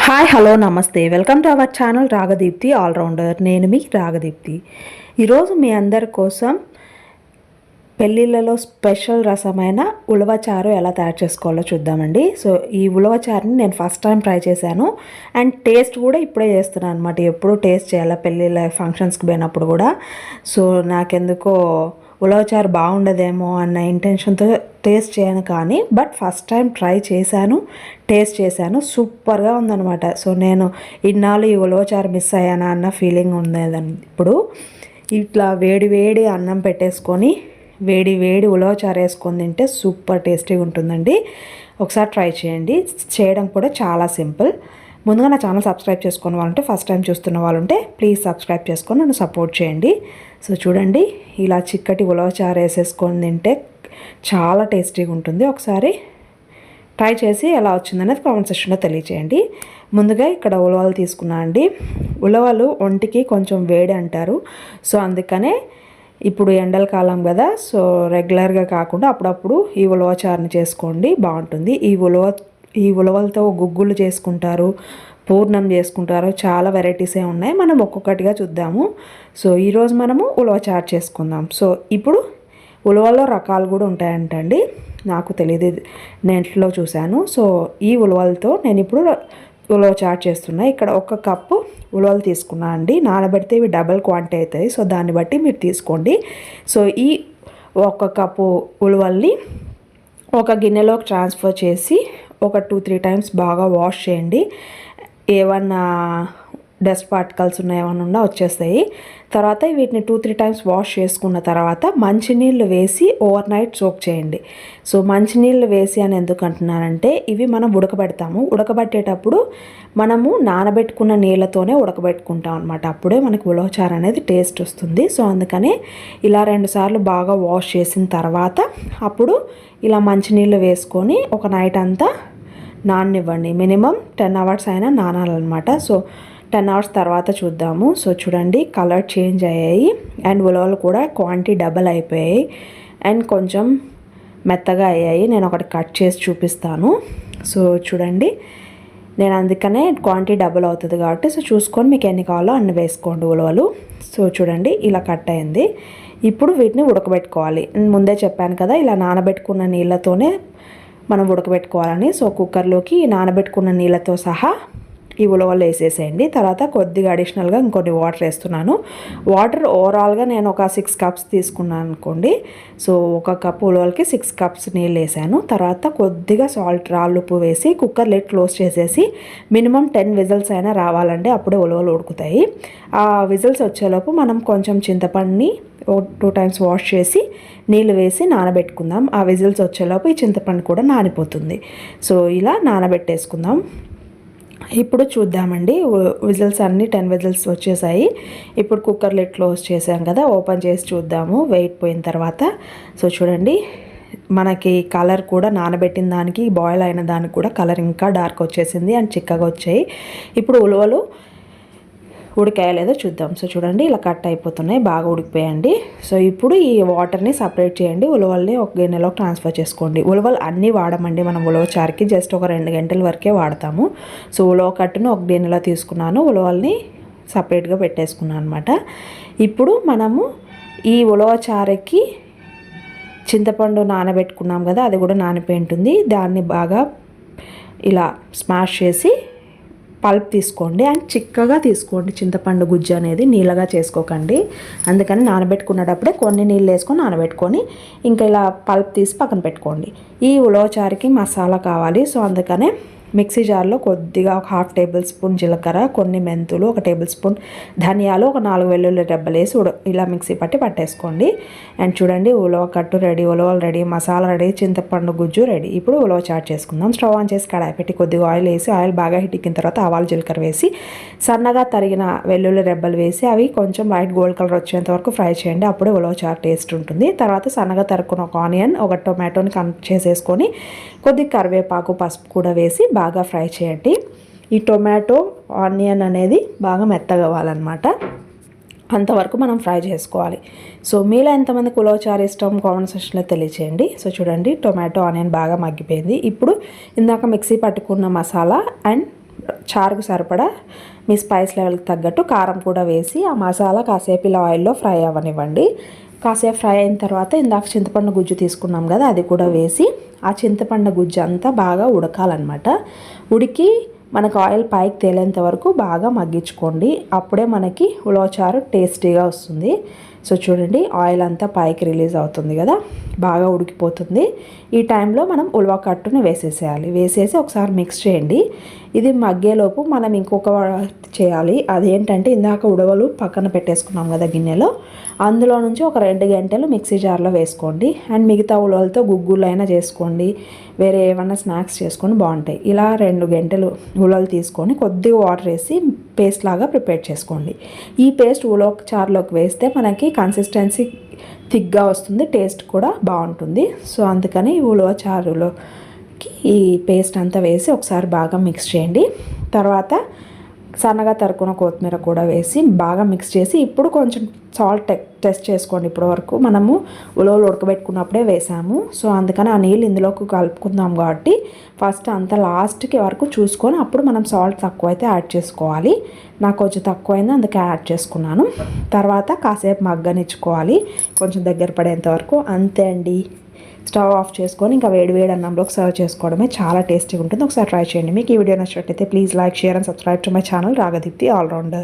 Hi hello నమస్తే. Welcome to our channel Ragadeepthi allrounder. నేను మీ రాగదీప్తి. ఈరోజు మీ అందరి కోసం పెళ్ళిళ్ళలో స్పెషల్ రసమైన ఉలవచారు ఎలా తయారు చేసుకోవాలో చూద్దామండి. సో ఈ ఉలవచారుని నేను ఫస్ట్ టైం ట్రై చేశాను. అండ్ టేస్ట్ కూడా ఇప్పుడే చేస్తున్నాను అనమాట ఎప్పుడు టేస్ట్ చేయాలా పెళ్ళిళ్ళ ఫంక్షన్స్కి పోయినప్పుడు కూడా. సో నాకెందుకో ఉలవచారు బాగుండదేమో అన్న ఇంటెన్షన్తో టేస్ట్ చేయను కానీ బట్ ఫస్ట్ టైం ట్రై చేశాను టేస్ట్ చేశాను. సూపర్గా ఉందనమాట సో నేను ఇన్నాళ్ళు ఈ ఉలవచారు మిస్ అయ్యానా అన్న ఫీలింగ్ ఉండేదని ఇప్పుడు ఇట్లా వేడి వేడి అన్నం పెట్టేసుకొని వేడి వేడి ఉలవచారు వేసుకొని తింటే సూపర్ టేస్టీగా ఉంటుందండి. ఒకసారి ట్రై చేయండి. చేయడం కూడా చాలా సింపుల్ ముందుగా నా ఛానల్ సబ్స్క్రైబ్ చేసుకున్న వాళ్ళంటే ఫస్ట్ టైం చూస్తున్న వాళ్ళుంటే ప్లీజ్ సబ్స్క్రైబ్ చేసుకొని నన్ను సపోర్ట్ చేయండి. సో చూడండి ఇలా చిక్కటి ఉలవచారు వేసేసుకొని తింటే చాలా టేస్టీగా ఉంటుంది. ఒకసారి ట్రై చేసి ఎలా వచ్చిందనేది కామెంట్ సెక్షన్లో తెలియచేయండి. ముందుగా ఇక్కడ ఉలవలు తీసుకున్నా అండి. ఉలవలు ఒంటికి కొంచెం వేడి అంటారు. సో అందుకనే ఇప్పుడు ఎండల కాలం కదా సో రెగ్యులర్గా కాకుండా అప్పుడప్పుడు ఈ ఉలవచారుని చేసుకోండి బాగుంటుంది. ఈ ఉలవ ఈ ఉలవలతో గుగ్గులు చేసుకుంటారు. పూర్ణం చేసుకుంటారు చాలా వెరైటీసే ఉన్నాయి. మనం ఒక్కొక్కటిగా చూద్దాము. సో ఈరోజు మనము ఉలవ చాట్ చేసుకుందాం. సో ఇప్పుడు ఉలవల్లో రకాలు కూడా ఉంటాయంటండి. నాకు తెలియదు నెట్లో చూశాను. సో ఈ ఉలవలతో నేను ఇప్పుడు ఉలవ చాట్ చేస్తున్నా. ఇక్కడ ఒక కప్పు ఉలవలు తీసుకున్నా అండి. నానబెడితే ఇవి డబల్ క్వాంటిటీ అవుతాయి. సో దాన్ని బట్టి మీరు తీసుకోండి. సో ఈ ఒక కప్పు ఉలవల్ని ఒక గిన్నెలోకి ట్రాన్స్ఫర్ చేసి ఒక టూ త్రీ టైమ్స్ బాగా వాష్ చేయండి. ఏమన్నా డస్ట్ పార్టికల్స్ ఉన్నాయేమన్నా ఉన్నా వచ్చేస్తాయి. తర్వాత వీటిని టూ త్రీ టైమ్స్ వాష్ చేసుకున్న తర్వాత మంచినీళ్ళు వేసి ఓవర్ నైట్ సోక్ చేయండి. సో మంచినీళ్ళు వేసి అని ఎందుకు అంటున్నానంటే ఇవి మనం ఉడకబెడతాము. ఉడకబెట్టేటప్పుడు మనము నానబెట్టుకున్న నీళ్ళతోనే ఉడకబెట్టుకుంటాం అనమాట అప్పుడే మనకి ఉలవచారు అనేది టేస్ట్ వస్తుంది. సో అందుకనే ఇలా రెండుసార్లు బాగా వాష్ చేసిన తర్వాత అప్పుడు ఇలా మంచినీళ్ళు వేసుకొని ఒక నైట్ అంతా నాననివ్వండి. మినిమం టెన్ అవర్స్ అయినా నానాలన్నమాట. సో టెన్ అవర్స్ తర్వాత చూద్దాము. సో చూడండి కలర్ చేంజ్ అయ్యాయి. అండ్ ఉలవలు కూడా క్వాంటిటీ డబల్ అయిపోయాయి. అండ్ కొంచెం మెత్తగా అయ్యాయి. నేను ఒకటి కట్ చేసి చూపిస్తాను. సో చూడండి. నేను అందుకనే క్వాంటిటీ డబుల్ అవుతుంది కాబట్టి సో చూసుకొని మీకు ఎన్ని కావాలో అన్ని వేసుకోండి ఉలవలు. సో చూడండి ఇలా కట్ అయింది. ఇప్పుడు వీటిని ఉడకబెట్టుకోవాలి. ముందే చెప్పాను కదా ఇలా నానబెట్టుకున్న నీళ్ళతోనే మనం ఉడకబెట్టుకోవాలని. సో కుక్కర్లోకి నానబెట్టుకున్న నీళ్ళతో సహా ఈ ఉలవలు వేసేసేయండి. తర్వాత కొద్దిగా అడిషనల్గా ఇంకొన్ని వాటర్ వేస్తున్నాను. వాటర్ ఓవరాల్గా నేను ఒక సిక్స్ కప్స్ తీసుకున్నాను అనుకోండి. సో ఒక కప్ ఉలవలకి సిక్స్ కప్స్ నీళ్ళు వేసాను. తర్వాత కొద్దిగా సాల్ట్ రాళ్ళుప్పు వేసి కుక్కర్ లెట్ క్లోజ్ చేసేసి మినిమం టెన్ విజిల్స్ అయినా రావాలంటే అప్పుడే ఉలవలు ఉడుకుతాయి. ఆ విజిల్స్ వచ్చేలోపు మనం కొంచెం చింతపండుని టూ టైమ్స్ వాష్ చేసి నీళ్ళు వేసి నానబెట్టుకుందాం. ఆ విజిల్స్ వచ్చేలోపు ఈ చింతపండు కూడా నానిపోతుంది. సో ఇలా నానబెట్టేసుకుందాం. ఇప్పుడు చూద్దామండి. విజిల్స్ అన్నీ టెన్ విజిల్స్ వచ్చేసాయి. ఇప్పుడు కుక్కర్ లిట్ క్లోజ్ చేసాం కదా ఓపెన్ చేసి చూద్దాము. వెయిట్ పోయిన తర్వాత. సో చూడండి. మనకి కలర్ కూడా నానబెట్టిన దానికి బాయిల్ అయిన దానికి కూడా కలర్ ఇంకా డార్క్ వచ్చేసింది అండ్ చిక్కగా వచ్చాయి. ఇప్పుడు ఉలవలు ఉడికాయా లేదో చూద్దాం. సో చూడండి ఇలా కట్ అయిపోతున్నాయి. బాగా ఉడికిపోయండి సో ఇప్పుడు ఈ వాటర్ని సపరేట్ చేయండి. ఉలవల్ని ఒక గిన్నెలో ట్రాన్స్ఫర్ చేసుకోండి. ఉలవలు అన్నీ వాడమండి. మనం ఉలవ చారుకి జస్ట్ ఒక రెండు గంటల వరకే వాడతాము. సో ఉలవ కట్టును ఒక గిన్నెలో తీసుకున్నాను. ఉలవల్ని సపరేట్గా పెట్టేసుకున్నాను అనమాట ఇప్పుడు మనము ఈ ఉలవ చారకి చింతపండు నానబెట్టుకున్నాం కదా అది కూడా నానిపోయి ఉంటుంది. దాన్ని బాగా ఇలా స్మాష్ చేసి పల్ప్ తీసుకోండి అండ్ చిక్కగా తీసుకోండి చింతపండు గుజ్జు అనేది నీళ్ళగా చేసుకోకండి. అందుకని నానబెట్టుకునేటప్పుడే కొన్ని నీళ్ళు వేసుకొని నానబెట్టుకొని ఇంకా ఇలా పల్ప్ తీసి పక్కన పెట్టుకోండి. ఈ ఉలవచారికి మసాలా కావాలి. సో అందుకనే మిక్సీ జార్లో కొద్దిగా ఒక హాఫ్ టేబుల్ స్పూన్ జీలకర్ర కొన్ని మెంతులు ఒక టేబుల్ స్పూన్ ధనియాలు ఒక నాలుగు వెల్లుల్లి రెబ్బలు వేసి ఇలా మిక్సీ పట్టి పట్టేసుకోండి. అండ్ చూడండి ఉలవ కట్టు రెడీ ఉలవలు రెడీ మసాలా రెడీ చింతపండు గుజ్జు రెడీ. ఇప్పుడు ఉలవ చాట్ చేసుకుందాం. స్టవ్ ఆన్ చేసి కడాయి పెట్టి కొద్దిగా ఆయిల్ వేసి ఆయిల్ బాగా హిట్ తర్వాత ఆవాలు జీలకర్ర వేసి సన్నగా తరిగిన వెల్లుల్లి రెబ్బలు వేసి అవి కొంచెం వైట్ గోల్డ్ కలర్ వచ్చేంత వరకు ఫ్రై చేయండి. అప్పుడే ఉలవ చాట్ టేస్ట్ ఉంటుంది. తర్వాత సన్నగా తరుక్కున్న ఒక ఆనియన్ ఒక టొమాటోని కన్ చేసేసుకొని కొద్దిగా కరివేపాకు పసుపు కూడా వేసి బాగా ఫ్రై చేయండి. ఈ టొమాటో ఆనియన్ అనేది బాగా మెత్తగా అవ్వాలన్నమాట. అంతవరకు మనం ఫ్రై చేసుకోవాలి. సో మీలో ఎంతమంది కులోచారు ఇష్టం కామెంట్ సెక్షన్లో తెలియచేయండి. సో చూడండి టొమాటో ఆనియన్ బాగా మగ్గిపోయింది. ఇప్పుడు ఇందాక మిక్సీ పట్టుకున్న మసాలా అండ్ చారుకు సరిపడా మీ స్పైస్ లెవెల్కి తగ్గట్టు కారం కూడా వేసి ఆ మసాలా కాసేపు ఇలా ఆయిల్లో ఫ్రై అవ్వనివ్వండి. కాసేపు ఫ్రై అయిన తర్వాత ఇందాక చింతపండు గుజ్జు తీసుకున్నాం కదా అది కూడా వేసి ఆ చింతపండు గుజ్జు అంతా బాగా ఉడకాలన్నమాట. ఉడికి మనకు ఆయిల్ పైకి తేలేంత వరకు బాగా మగ్గించుకోండి. అప్పుడే మనకి ఉలవచారు టేస్టీగా వస్తుంది. సో చూడండి ఆయిల్ అంతా పైకి రిలీజ్ అవుతుంది కదా బాగా ఉడికిపోతుంది. ఈ టైంలో మనం ఉలవ కట్టుని వేసేసేయాలి. వేసేసి ఒకసారి మిక్స్ చేయండి. ఇది మగ్గేలోపు మనం ఇంకొక చేయాలి. అదేంటంటే ఇందాక ఉడవలు పక్కన పెట్టేసుకున్నాం కదా గిన్నెలో అందులో నుంచి ఒక రెండు గంటలు మిక్సీ జార్లో వేసుకోండి. అండ్ మిగతా ఉలవలతో గుగ్గులైనా చేసుకోండి. వేరే ఏమైనా స్నాక్స్ చేసుకొని బాగుంటాయి. ఇలా రెండు గంటలు ఉలవలు తీసుకొని కొద్దిగా వాటర్ వేసి పేస్ట్ లాగా ప్రిపేర్ చేసుకోండి. ఈ పేస్ట్ ఉలవ చారులోకి వేస్తే మనకి కన్సిస్టెన్సీ థిక్గా వస్తుంది టేస్ట్ కూడా బాగుంటుంది. సో అందుకని ఉలవ చారులోకి ఈ పేస్ట్ అంతా వేసి ఒకసారి బాగా మిక్స్ చేయండి. తర్వాత సన్నగా తరుకున్న కొత్తిమీర కూడా వేసి బాగా మిక్స్ చేసి ఇప్పుడు కొంచెం సాల్ట్ టెస్ట్ చేసుకోండి. ఇప్పటి వరకు మనము ఉలవలు ఉడకబెట్టుకున్నప్పుడే వేసాము. సో అందుకని ఆ నీళ్ళు ఇందులోకి కలుపుకుందాం కాబట్టి ఫస్ట్ అంత లాస్ట్కి వరకు చూసుకొని అప్పుడు మనం సాల్ట్ తక్కువ అయితే యాడ్ చేసుకోవాలి. నాకు కొంచెం తక్కువైంది అందుకే యాడ్ చేసుకున్నాను. తర్వాత కాసేపు మగ్గనిచ్చుకోవాలి. కొంచెం దగ్గర పడేంత వరకు. అంతే అండి. స్టవ్ ఆఫ్ చేసుకొని ఇంకా వేడి వేడి అన్నంలోకి సర్వ్ చేసుకోవడమే చాలా టేస్టీగా ఉంటుంది. ఒకసారి ట్రై చేయండి. మీకు ఈ వీడియో నచ్చినట్లయితే please like share and subscribe to my channel Ragadeepthi allrounder